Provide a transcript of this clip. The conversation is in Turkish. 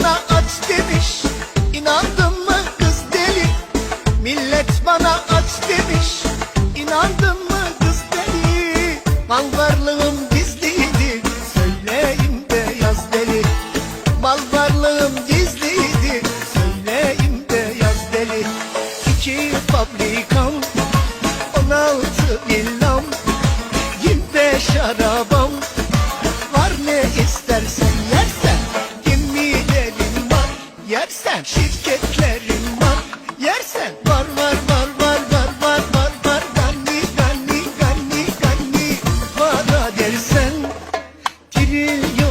bana aç demiş. İnandın mı kız deli? Millet bana aç demiş. İnandın mı kız deli? Mal varlığım gizliydi. Söyleyeyim de yaz deli. Mal varlığım gizliydi. Söyleyeyim de yaz deli. İki fabrikam On altı villam Yirmi şarabam Var Yersen. Şirketlerim var Yersen. Var var var var var var var var. Gani gani gani gani. Para dersen Giriyor